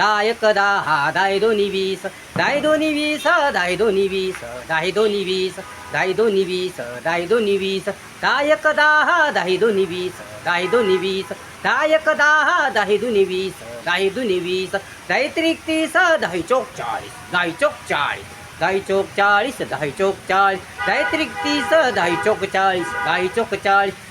दायक दहा दाय दोन्ही वीस दाय दोन्ही वीस दाय दोन्ही वीस दाय दोन्ही वीस दाय दोन्ही वीस दाय दोन्ही वीस दायक दहा दाही दोन्ही वीस दाय दोन्ही वीस दायक दहा दाही दोन्ही वीस दाही दोन्ही वीस दाय त्रिक तीस दाही चौक चाळीस दाही चौक चाळीस दाई चौक चाळीस दाही चौक चाळीस दाय त्रिक तीस दाही चौक चाळीस दाही चौक चाळीस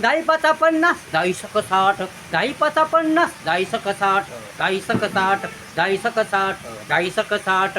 दाई पाचा पन्नास दाई सक साठ. दाई पाचा पन्नास दाई सक साठ. दाई सक साठ दाई सक साठ. दाई सक साठ.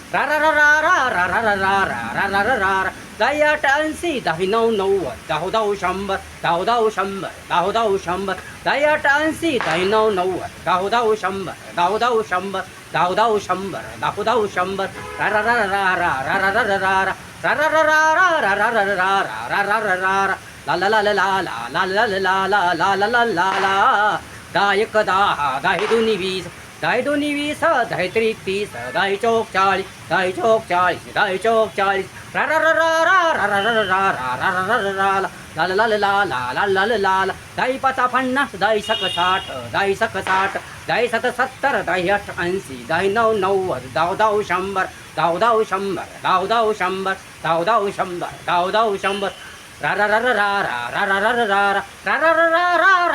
Daya tansi dahi nau nauva dahu dahu shambar dahu dahu shambar dahu dahu shambar Daya tansi dahi nau ra ra ra ra ra ra ra ra ra ra ra ra ra la la la la la la la la la la la la la la la Daya kadaha dahi duni visa रा रा रा रा रा रा रा रा रा रा रा रा रा रा रा रा रा रा रा दोन्ही वीस दाही दोन्ही तीस दाही चौक चाळीस दाही चौक चाळीस दाही चौक चाळीस रा रा रा रा रा रा रा रा रा रा रा रा रा रा रा पाचा पन्नास दाई सक साठ दाई सक साठ दाही सत सत्तर दाही अठ ऐंशी दाही नऊ नव्वद दाव दाव शंभर दाव दाव शंभर दाव दाव शंभर दाव दाव शंभर दाव दाव शंभर रा रा रा रा रा रा रा रा रा रा रा रा रा